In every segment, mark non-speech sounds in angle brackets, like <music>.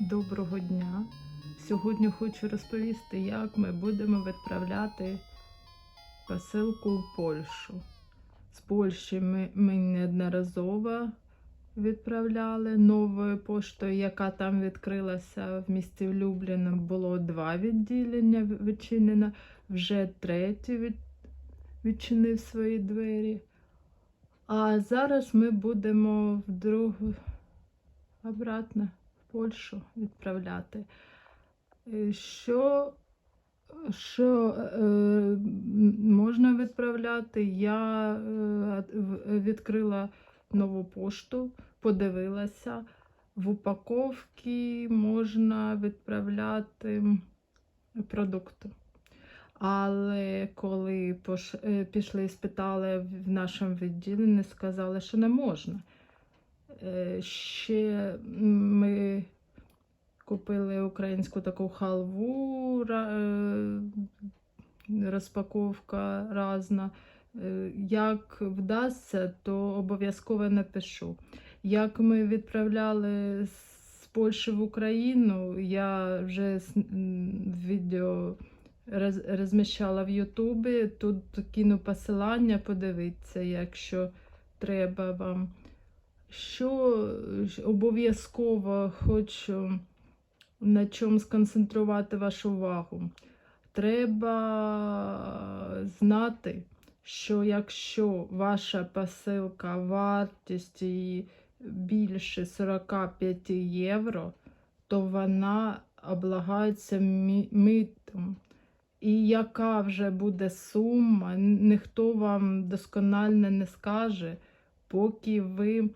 Доброго дня! Сьогодні хочу розповісти, як ми будемо відправляти посилку в Польщу. З Польщі ми, ми неодноразово відправляли новою поштою, яка там відкрилася в місті Любліно. Було два відділення відчинено, вже третє від, відчинив свої двері. А зараз ми будемо в другу обратно Польщу відправляти. Е, Що, що е, можна відправляти? Я е, відкрила нову пошту, подивилася. В упаковці можна відправляти продукти. Але коли е, пішли і спитали в нашому відділенні, сказали, що не можна. Е, Ще ми купили українську таку халву, е, розпаковка разна. Е, Як вдасться, то обов'язково напишу. Як ми відправляли з Польщі в Україну, я вже відео розміщала в Ютубі. Тут кину посилання, подивіться, якщо треба вам. Що обов'язково хочу на чому сконцентрувати вашу увагу. Треба знати, що якщо ваша посилка вартість більше 45 євро, то вона облагається митом. І яка вже буде сума, ніхто вам досконально не скаже, поки ви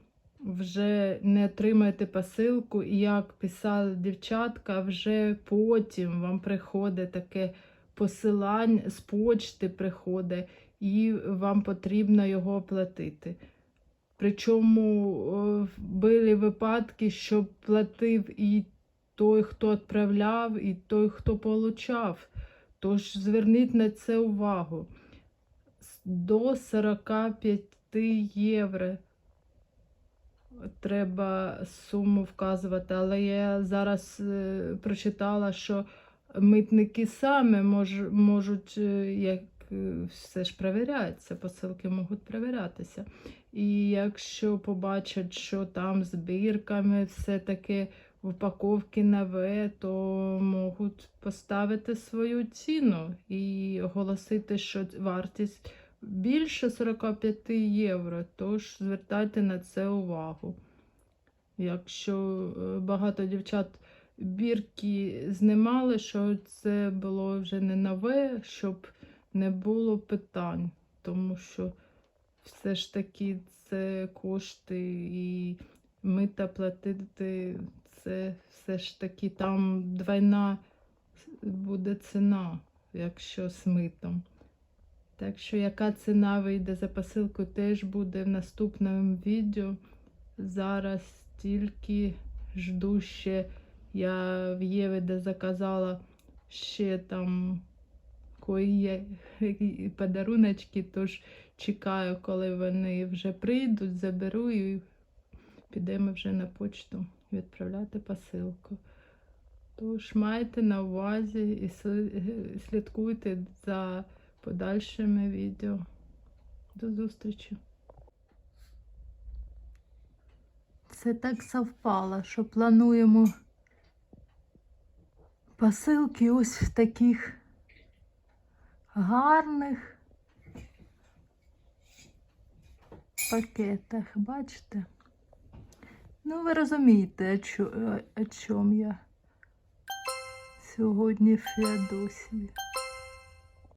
вже не отримаєте посилку, і як писали дівчатка, вже потім вам приходить таке посилання з почти приходить, і вам потрібно його оплатити. Причому були випадки, що платив і той, хто відправляв, і той, хто получав. Тож зверніть на це увагу. До 45 євро треба суму вказувати, але я зараз е, прочитала, що митники самі мож, можуть, е, як е, все ж перевіряється, посилки можуть перевірятися. І якщо побачать, що там з бірками все таке в упаковці нове, то можуть поставити свою ціну і оголосити, що вартість більше 45 євро, тож звертайте на це увагу. Якщо е, багато дівчат бірки знімали, що це було вже не нове, щоб не було питань, тому що все ж таки це кошти і мита платити, це все ж таки там двойна буде ціна, якщо з митом. Так що яка ціна вийде за посилку, теж буде в наступному відео. Зараз тільки жду ще. Я в Єві де заказала ще там кої <laughs> подаруночки, тож чекаю, коли вони вже прийдуть, заберу і підемо вже на почту відправляти посилку. Тож майте на увазі і <laughs> слідкуйте за подальшими відео. До зустрічі. Це так совпало, що плануємо посилки ось в таких гарних пакетах. Бачите? Ну, ви розумієте, о, чо, о, о чому я сьогодні в Феодосії.